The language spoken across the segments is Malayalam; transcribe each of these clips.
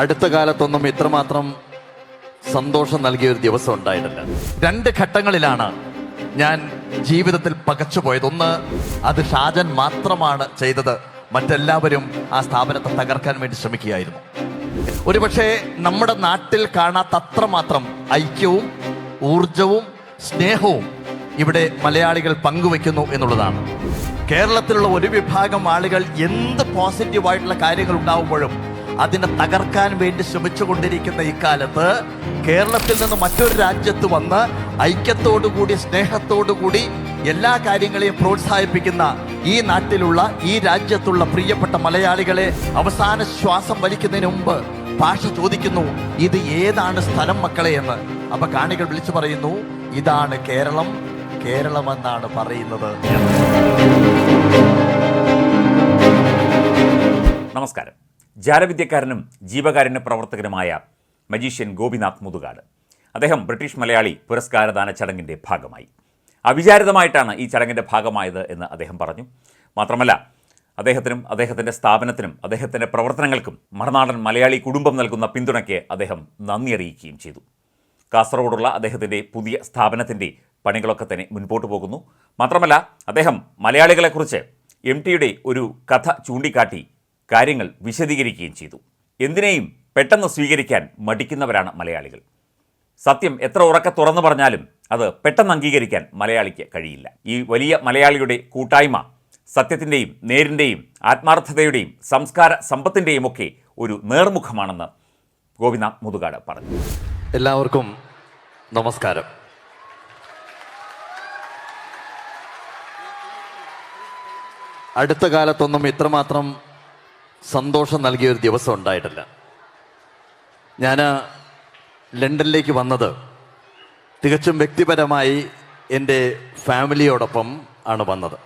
അടുത്ത കാലത്തൊന്നും ഇത്രമാത്രം സന്തോഷം നൽകിയ ഒരു ദിവസം ഉണ്ടായിട്ടില്ല. രണ്ട് ഘട്ടങ്ങളിലാണ് ഞാൻ ജീവിതത്തിൽ പകച്ചുപോയത് ഒന്ന് അത് ഷാജൻ മാത്രമാണ് ചെയ്തത്. മറ്റെല്ലാവരും ആ സ്ഥാപനത്തെ തകർക്കാൻ വേണ്ടി ശ്രമിക്കുകയായിരുന്നു. ഒരുപക്ഷെ നമ്മുടെ നാട്ടിൽ കാണാത്തത്ര മാത്രം ഐക്യവും ഊർജവും സ്നേഹവും ഇവിടെ മലയാളികൾ പങ്കുവെക്കുന്നു എന്നുള്ളതാണ്. കേരളത്തിലുള്ള ഒരു വിഭാഗം ആളുകൾ എന്ത് പോസിറ്റീവായിട്ടുള്ള കാര്യങ്ങൾ ഉണ്ടാവുമ്പോഴും അതിനെ തകർക്കാൻ വേണ്ടി ശ്രമിച്ചുകൊണ്ടിരിക്കുന്ന ഇക്കാലത്ത് കേരളത്തിൽ നിന്ന് മറ്റൊരു രാജ്യത്ത് വന്ന് ഐക്യത്തോടുകൂടി സ്നേഹത്തോടുകൂടി എല്ലാ കാര്യങ്ങളെയും പ്രോത്സാഹിപ്പിക്കുന്ന ഈ നാട്ടിലുള്ള ഈ രാജ്യത്തുള്ള പ്രിയപ്പെട്ട മലയാളികളെ അവസാന ശ്വാസം വലിക്കുന്നതിന് മുമ്പ് ഭാഷ ചോദിക്കുന്നു ഇത് ഏതാണ് സ്ഥലം മക്കളെ? എന്ന്. അപ്പൊ കാണികൾ വിളിച്ചു പറയുന്നു ഇതാണ് കേരളം കേരളമെന്നാണ് പറയുന്നത്. എന്ന്. നമസ്കാരം. ജാലവിദ്യക്കാരനും ജീവകാരുണ്യ പ്രവർത്തകനുമായ മജീഷ്യൻ ഗോപിനാഥ് മുതുകാട്. അദ്ദേഹം ബ്രിട്ടീഷ് മലയാളി പുരസ്കാരദാന ചടങ്ങിന്റെ ഭാഗമായി. അവിചാരിതമായിട്ടാണ് ഈ ചടങ്ങിന്റെ ഭാഗമായത് എന്ന് അദ്ദേഹം പറഞ്ഞു. മാത്രമല്ല അദ്ദേഹത്തിനും അദ്ദേഹത്തിന്റെ സ്ഥാപനത്തിനും അദ്ദേഹത്തിന്റെ പ്രവർത്തനങ്ങൾക്കും മറുനാടൻ മലയാളി കുടുംബം നൽകുന്ന പിന്തുണയ്ക്ക് അദ്ദേഹം നന്ദി അറിയിക്കുകയും ചെയ്തു. കാസർഗോഡുള്ള അദ്ദേഹത്തിന്റെ പുതിയ സ്ഥാപനത്തിന്റെ പണികളൊക്കെ തന്നെ മുൻപോട്ട് പോകുന്നു. മാത്രമല്ല അദ്ദേഹം മലയാളികളെക്കുറിച്ച് എം ടിയുടെ ഒരു കഥ ചൂണ്ടിക്കാട്ടി കാര്യങ്ങൾ വിശദീകരിക്കുകയും ചെയ്തു. എന്തിനേയും പെട്ടെന്ന് സ്വീകരിക്കാൻ മടിക്കുന്നവരാണ് മലയാളികൾ. സത്യം എത്ര ഉറക്ക തുറന്നു പറഞ്ഞാലും അത് പെട്ടെന്ന് അംഗീകരിക്കാൻ മലയാളിക്ക് കഴിയില്ല. ഈ വലിയ മലയാളിയുടെ കൂട്ടായ്മ സത്യത്തിന്റെയും നേരിന്റെയും ആത്മാർത്ഥതയുടെയും സംസ്കാര സമ്പത്തിന്റെയും ഒക്കെ ഒരു നേർമുഖമാണെന്ന് ഗോപിനാഥ് മുതുകാട് പറഞ്ഞു. എല്ലാവർക്കും നമസ്കാരം. അടുത്ത കാലത്തൊന്നും ഇത്രമാത്രം സന്തോഷം നൽകിയ ഒരു ദിവസം ഉണ്ടായിട്ടില്ല. ഞാൻ ലണ്ടനിലേക്ക് വന്നത് തികച്ചും വ്യക്തിപരമായി എന്റെ ഫാമിലിയോടൊപ്പം ആണ് വന്നത്.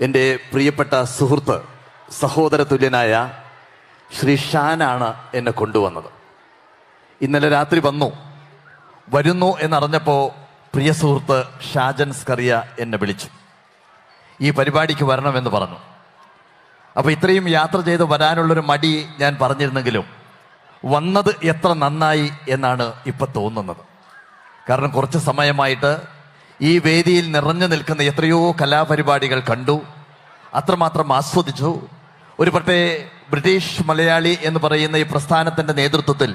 എന്റെ പ്രിയപ്പെട്ട സുഹൃത്ത് സഹോദര തുല്യനായ ശ്രീ ഷാനാണ് എന്നെ കൊണ്ടുവന്നത്. ഇന്നലെ രാത്രി വന്നു. വരുന്നു എന്നറിഞ്ഞപ്പോൾ പ്രിയ സുഹൃത്ത് ഷാജൻ സ്കറിയ എന്നെ വിളിച്ചു. ഈ പരിപാടിക്ക് വരണമെന്ന് പറഞ്ഞു. അപ്പോൾ ഇത്രയും യാത്ര ചെയ്ത് വരാനുള്ളൊരു മടി ഞാൻ പറഞ്ഞിരുന്നെങ്കിലും വന്നത് എത്ര നന്നായി എന്നാണ് ഇപ്പം തോന്നുന്നത്. കാരണം കുറച്ച് സമയമായിട്ട് ഈ വേദിയിൽ നിറഞ്ഞു നിൽക്കുന്ന എത്രയോ കലാപരിപാടികൾ കണ്ടു. അത്രമാത്രം ആസ്വദിച്ചു. ഒരു പക്ഷേ ബ്രിട്ടീഷ് മലയാളി എന്ന് പറയുന്ന ഈ പ്രസ്ഥാനത്തിന്റെ നേതൃത്വത്തിൽ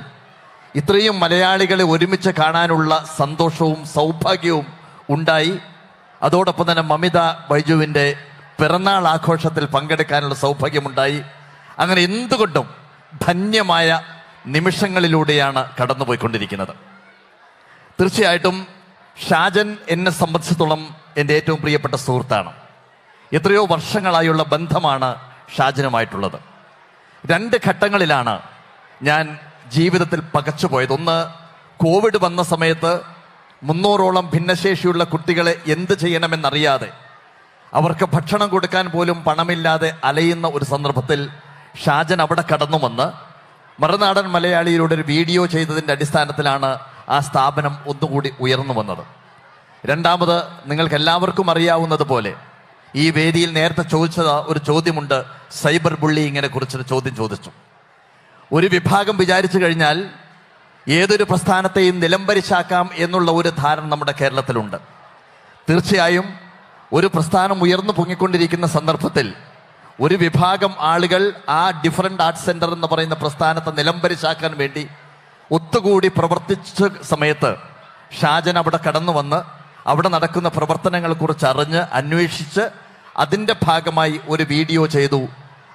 ഇത്രയും മലയാളികളെ ഒരുമിച്ച് കാണാനുള്ള സന്തോഷവും സൗഭാഗ്യവും ഉണ്ടായി. അതോടൊപ്പം തന്നെ മമിത ബൈജുവിന്റെ പിറന്നാൾ ആഘോഷത്തിൽ പങ്കെടുക്കാനുള്ള സൗഭാഗ്യമുണ്ടായി. അങ്ങനെ എന്തുകൊണ്ടും ധന്യമായ നിമിഷങ്ങളിലൂടെയാണ് കടന്നുപോയിക്കൊണ്ടിരിക്കുന്നത്. തീർച്ചയായിട്ടും ഷാജൻ എന്നെ സംബന്ധിച്ചിടത്തോളം എന്റെ ഏറ്റവും പ്രിയപ്പെട്ട സുഹൃത്താണ്. എത്രയോ വർഷങ്ങളായുള്ള ബന്ധമാണ് ഷാജനുമായിട്ടുള്ളത്. രണ്ട് ഘട്ടങ്ങളിലാണ് ഞാൻ ജീവിതത്തിൽ പകച്ചു പോയത്. ഒന്ന് കോവിഡ് വന്ന സമയത്ത് മുന്നൂറോളം ഭിന്നശേഷിയുള്ള കുട്ടികളെ എന്ത് ചെയ്യണമെന്നറിയാതെ അവർക്ക് ഭക്ഷണം കൊടുക്കാൻ പോലും പണമില്ലാതെ അലയുന്ന ഒരു സന്ദർഭത്തിൽ ഷാജൻ അവിടെ കടന്നു വന്ന് മറുനാടൻ മലയാളിയിലൂടെ ഒരു വീഡിയോ ചെയ്തതിന്റെ അടിസ്ഥാനത്തിലാണ് ആ സ്ഥാപനം ഒന്നുകൂടി ഉയർന്നു വന്നത്. രണ്ടാമത് നിങ്ങൾക്ക് എല്ലാവർക്കും അറിയാവുന്നത് പോലെ ഈ വേദിയിൽ നേരത്തെ ചോദിച്ച ഒരു ചോദ്യമുണ്ട്. സൈബർ ബുള്ളിങ്ങിനെ കുറിച്ചൊരു ചോദ്യം ചോദിച്ചു. ഒരു വിഭാഗം വിചാരിച്ചു കഴിഞ്ഞാൽ ഏതൊരു പ്രസ്ഥാനത്തെയും നിലംപരിശാക്കാം എന്നുള്ള ഒരു ധാരണ നമ്മുടെ കേരളത്തിലുണ്ട്. തീർച്ചയായും ഒരു പ്രസ്ഥാനം ഉയർന്നു പൊങ്ങിക്കൊണ്ടിരിക്കുന്ന സന്ദർഭത്തിൽ ഒരു വിഭാഗം ആളുകൾ ആ ഡിഫറന്റ് ആർട്സ് സെന്റർ എന്ന് പറയുന്ന പ്രസ്ഥാനത്തെ നിലംപരിശാക്കാൻ വേണ്ടി ഒത്തുകൂടി പ്രവർത്തിച്ച സമയത്ത് ഷാജൻ അവിടെ കടന്നു വന്ന് അവിടെ നടക്കുന്ന പ്രവർത്തനങ്ങളെക്കുറിച്ച് അറിഞ്ഞ് അന്വേഷിച്ച് അതിന്റെ ഭാഗമായി ഒരു വീഡിയോ ചെയ്തു.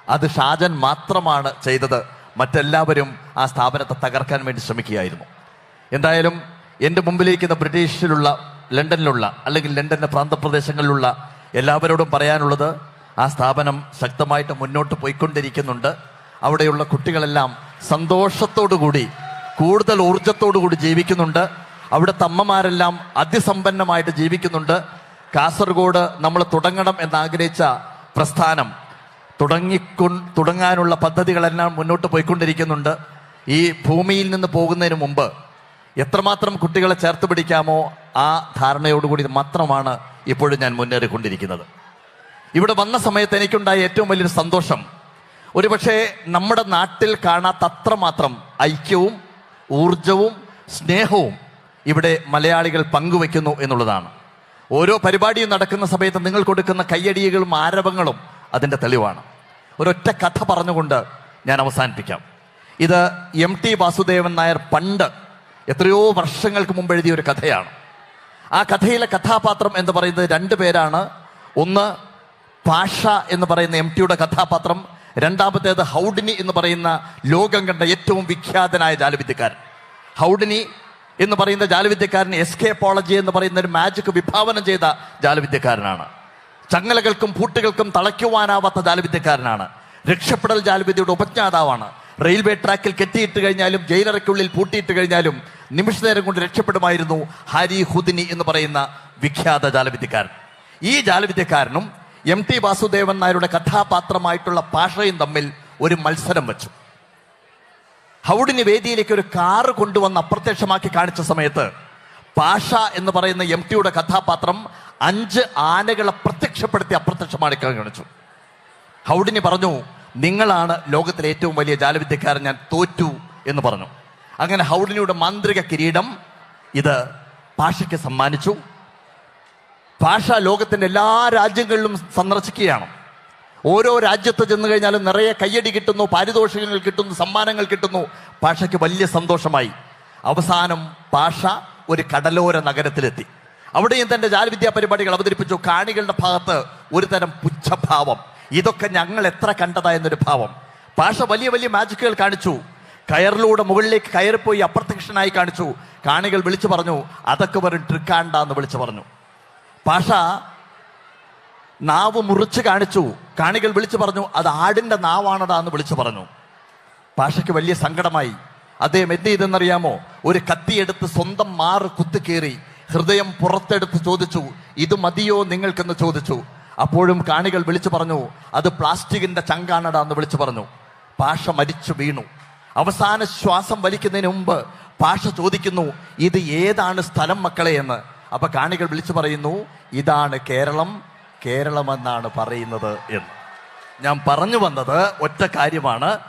അത് ഷാജൻ മാത്രമാണ് ചെയ്തത്. മറ്റെല്ലാവരും ആ സ്ഥാപനത്തെ തകർക്കാൻ വേണ്ടി ശ്രമിക്കുകയായിരുന്നു. എന്തായാലും എന്റെ മുമ്പിലിരിക്കുന്ന ബ്രിട്ടീഷിലുള്ള ലണ്ടനിലുള്ള അല്ലെങ്കിൽ ലണ്ടന്റെ പ്രാന്തപ്രദേശങ്ങളിലുള്ള എല്ലാവരോടും പറയാനുള്ളത് ആ സ്ഥാപനം ശക്തമായിട്ട് മുന്നോട്ട് പോയിക്കൊണ്ടിരിക്കുന്നുണ്ട്. അവിടെയുള്ള കുട്ടികളെല്ലാം സന്തോഷത്തോടുകൂടി കൂടുതൽ ഊർജത്തോടുകൂടി ജീവിക്കുന്നുണ്ട്. അവിടുത്തെ അമ്മമാരെല്ലാം അതിസമ്പന്നമായിട്ട് ജീവിക്കുന്നുണ്ട്. കാസർഗോഡ് നമ്മൾ തുടങ്ങണം എന്നാഗ്രഹിച്ച പ്രസ്ഥാനം തുടങ്ങിക്കൊ തുടങ്ങാനുള്ള പദ്ധതികളെല്ലാം മുന്നോട്ട് പോയിക്കൊണ്ടിരിക്കുന്നുണ്ട്. ഈ ഭൂമിയിൽ നിന്ന് പോകുന്നതിന് മുമ്പ് എത്രമാത്രം കുട്ടികളെ ചേർത്ത് പിടിക്കാമോ ആ ധാരണയോടുകൂടി മാത്രമാണ് ഇപ്പോഴും ഞാൻ മുന്നേറിക്കൊണ്ടിരിക്കുന്നത്. ഇവിടെ വന്ന സമയത്ത് എനിക്കുണ്ടായ ഏറ്റവും വലിയൊരു സന്തോഷം ഒരുപക്ഷെ നമ്മുടെ നാട്ടിൽ കാണാത്ത അത്രമാത്രം ഐക്യവും ഊർജവും സ്നേഹവും ഇവിടെ മലയാളികൾ പങ്കുവെക്കുന്നു എന്നുള്ളതാണ്. ഓരോ പരിപാടിയും നടക്കുന്ന സമയത്ത് നിങ്ങൾ കൊടുക്കുന്ന കയ്യടികളും ആരവങ്ങളും അതിന്റെ തെളിവാണ്. ഒരൊറ്റ കഥ പറഞ്ഞുകൊണ്ട് ഞാൻ അവസാനിപ്പിക്കാം. ഇത് എം ടി വാസുദേവൻ നായർ പണ്ട് എത്രയോ വർഷങ്ങൾക്ക് മുമ്പ് എഴുതിയ ഒരു കഥയാണ്. ആ കഥയിലെ കഥാപാത്രം എന്ന് പറയുന്നത് രണ്ട് പേരാണ്. ഒന്ന് പാഷ എന്ന് പറയുന്ന എം ടിയുടെ കഥാപാത്രം. രണ്ടാമത്തേത് ഹൗഡിനി എന്ന് പറയുന്ന ലോകം കണ്ട ഏറ്റവും വിഖ്യാതനായ ജാലവിദ്യക്കാരൻ. ഹൗഡിനി എന്ന് പറയുന്ന ജാലവിദ്യക്കാരൻ എസ് കെ പോളജി എന്ന് പറയുന്ന ഒരു മാജിക് വിഭാവനം ചെയ്ത ജാലവിദ്യക്കാരനാണ്. ചങ്ങലകൾക്കും പൂട്ടുകൾക്കും തളയ്ക്കുവാനാവാത്ത ജാലവിദ്യക്കാരനാണ്. രക്ഷപ്പെടൽ ജാലവിദ്യയുടെ ഉപജ്ഞാതാവാണ്. റെയിൽവേ ട്രാക്കിൽ കെട്ടിയിട്ട് കഴിഞ്ഞാലും ജയിലറയ്ക്കുള്ളിൽ പൂട്ടിയിട്ട് കഴിഞ്ഞാലും നിമിഷ നേരം കൊണ്ട് രക്ഷപ്പെടുമായിരുന്നു ഹാരി ഹുദിനി എന്ന് പറയുന്ന വിഖ്യാത ജാലവിദ്യക്കാരൻ. ഈ ജാലവിദ്യക്കാരനും എം ടി വാസുദേവൻ നായരുടെ കഥാപാത്രമായിട്ടുള്ള പാഷയും തമ്മിൽ ഒരു മത്സരം വെച്ചു. ഹൗഡിന് വേദിയിലേക്ക് ഒരു കാറ് കൊണ്ടുവന്ന് അപ്രത്യക്ഷമാക്കി കാണിച്ച സമയത്ത് പാഷ എന്ന് പറയുന്ന എം ടിയുടെ കഥാപാത്രം അഞ്ച് ആനകളെ പ്രത്യക്ഷപ്പെടുത്തി അപ്രത്യക്ഷമാക്കി കാണിച്ചു. ഹൗഡിനി പറഞ്ഞു നിങ്ങളാണ് ലോകത്തിലെ ഏറ്റവും വലിയ ജാലവിദ്യക്കാരൻ ഞാൻ തോറ്റു എന്ന് പറഞ്ഞു. അങ്ങനെ ഹൗഡിനിയുടെ മാന്ത്രിക കിരീടം ഇത് പാഷയ്ക്ക് സമ്മാനിച്ചു. പാഷ ലോകത്തിന്റെ എല്ലാ രാജ്യങ്ങളിലും സന്ദർശിക്കുകയാണ്. ഓരോ രാജ്യത്ത് ചെന്ന് കഴിഞ്ഞാലും നിറയെ കയ്യടി കിട്ടുന്നു പാരിതോഷികങ്ങൾ കിട്ടുന്നു സമ്മാനങ്ങൾ കിട്ടുന്നു. പാഷയ്ക്ക് വലിയ സന്തോഷമായി. അവസാനം പാഷ ഒരു കടലോര നഗരത്തിലെത്തി. അവിടെയും തന്റെ ജാലവിദ്യാ പരിപാടികൾ അവതരിപ്പിച്ചു. കാണികളുടെ ഭാഗത്ത് ഒരു തരം പുച്ഛഭാവം. ഇതൊക്കെ ഞങ്ങൾ എത്ര കണ്ടതാ എന്നൊരു ഭാവം. പാഷ വലിയ വലിയ മാജിക്കുകൾ കാണിച്ചു. കയറിലൂടെ മുകളിലേക്ക് കയറിപ്പോയി അപ്രത്യക്ഷനായി കാണിച്ചു. കാണികൾ വിളിച്ചു പറഞ്ഞു അതൊക്കെ വെറും ട്രിക്കാണ്ട എന്ന് വിളിച്ചു പറഞ്ഞു. പാഷ നാവ് മുറിച്ച് കാണിച്ചു. കാണികൾ വിളിച്ചു പറഞ്ഞു അത് ആടിന്റെ നാവാണടാ എന്ന് വിളിച്ചു പറഞ്ഞു. പാഷയ്ക്ക് വലിയ സങ്കടമായി. അദ്ദേഹം എന്ത് ചെയ്തെന്നറിയാമോ? ഒരു കത്തിയെടുത്ത് സ്വന്തം മാറ് കുത്തിക്കേറി ഹൃദയം പുറത്തെടുത്ത് ചോദിച്ചു ഇത് മതിയോ? നിങ്ങൾക്കെന്ന് ചോദിച്ചു. അപ്പോഴും കാണികൾ വിളിച്ചു പറഞ്ഞു അത് പ്ലാസ്റ്റിക്കിന്റെ ചങ്കാണടാ എന്ന് വിളിച്ചു പറഞ്ഞു. പാഷ മരിച്ചു വീണു. അവസാന ശ്വാസം വലിക്കുന്നതിന് മുമ്പ് ഭാഷ ചോദിക്കുന്നു ഇത് ഏതാണ് സ്ഥലം മക്കളെ എന്ന്. അപ്പൊ കാണികൾ വിളിച്ചു പറയുന്നു ഇതാണ് കേരളം കേരളമെന്നാണ് പറയുന്നത് എന്ന്. ഞാൻ പറഞ്ഞു വന്നത് ഒറ്റ കാര്യമാണ്.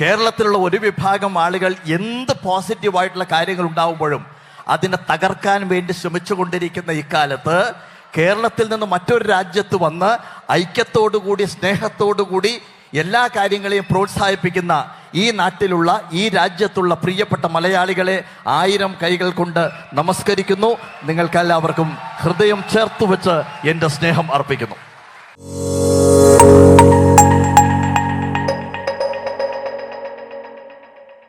കേരളത്തിലുള്ള ഒരു വിഭാഗം ആളുകൾ എന്ത് പോസിറ്റീവായിട്ടുള്ള കാര്യങ്ങൾ ഉണ്ടാവുമ്പോഴും അതിനെ തകർക്കാൻ വേണ്ടി ശ്രമിച്ചു ശ്രമിച്ചുകൊണ്ടിരിക്കുന്ന ഇക്കാലത്ത് കേരളത്തിൽ നിന്ന് മറ്റൊരു രാജ്യത്ത് വന്ന് ഐക്യത്തോടുകൂടി സ്നേഹത്തോടുകൂടി എല്ലാ കാര്യങ്ങളെയും പ്രോത്സാഹിപ്പിക്കുന്ന ഈ നാട്ടിലുള്ള ഈ രാജ്യത്തുള്ള പ്രിയപ്പെട്ട മലയാളികളെ ആയിരം കൈകൾ കൊണ്ട് നമസ്കരിക്കുന്നു. നിങ്ങൾക്കെല്ലാവർക്കും ഹൃദയം ചേർത്തു വെച്ച് എന്റെ സ്നേഹം അർപ്പിക്കുന്നു.